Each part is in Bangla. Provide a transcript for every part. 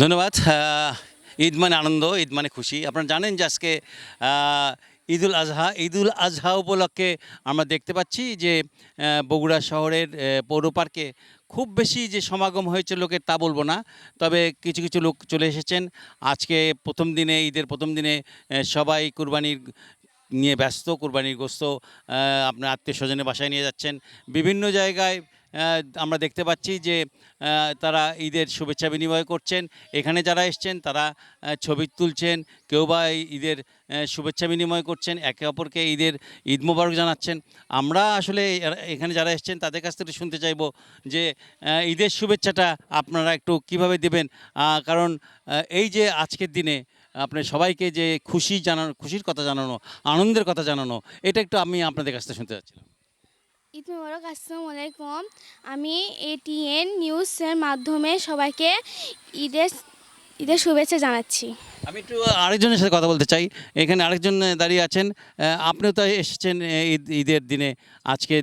ধন্যবাদ। ঈদ মানে আনন্দ, ঈদ মানে খুশি। আপনারা জানেন যে আজকে ঈদুল আজহা ঈদুল আজহা উপলক্ষে আমরা দেখতে পাচ্ছি যে বগুড়া শহরের পৌর পার্কে খুব বেশি যে সমাগম হয়েছে লোকের তা বলব না, তবে কিছু কিছু লোক চলে এসেছেন। আজকে প্রথম দিনে, ঈদের প্রথম দিনে সবাই কুরবানির নিয়ে ব্যস্ত, কুরবানির গোস্ত আপনার আত্মীয় স্বজনের বাসায় নিয়ে যাচ্ছেন। বিভিন্ন জায়গায় আমরা দেখতে পাচ্ছি যে তারা ঈদের শুভেচ্ছা বিনিময় করছেন। এখানে যারা এসছেন, তারা ছবি তুলছেন, কেউ বা ঈদের শুভেচ্ছা বিনিময় করছেন, একে অপরকে ঈদের ঈদ মোবারক জানাচ্ছেন। আমরা আসলে এখানে যারা এসছেন, তাদের কাছ থেকে শুনতে চাইব যে ঈদের শুভেচ্ছাটা আপনারা একটু কীভাবে দেবেন? কারণ এই যে আজকের দিনে আপনার সবাইকে যে খুশি জানানো, খুশির কথা জানানো, আনন্দের কথা জানানো, এটা একটু আমি আপনাদের কাছ থেকে শুনতে চাচ্ছিলাম। ঈদ মোবারক আসসালামু আলাইকুম। আমি এটিএন নিউজের মাধ্যমে সবাইকে ঈদের ঈদের শুভেচ্ছা জানাচ্ছি। আমি একটু আরেকজনের সাথে কথা বলতে চাই। এখানে আরেকজন দাঁড়িয়ে আছেন। আপনিও তো এসেছেন ঈদ ঈদের দিনে আজকে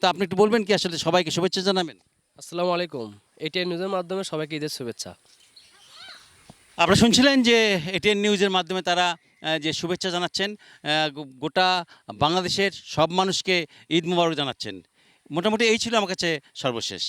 তো আপনি একটু বলবেন কি আসলে সবাইকে শুভেচ্ছা জানাবেন? আসসালামু আলাইকুম। এটিএন নিউজের মাধ্যমে সবাইকে ঈদের শুভেচ্ছা। আপনারা শুনছিলেন যে এটিএন নিউজের মাধ্যমে তারা যে শুভেচ্ছা জানাচ্ছেন গোটা বাংলাদেশের সব মানুষকে ঈদ মুবারক জানাচ্ছেন। মোটামুটি এই ছিল আমার কাছে সর্বশেষ।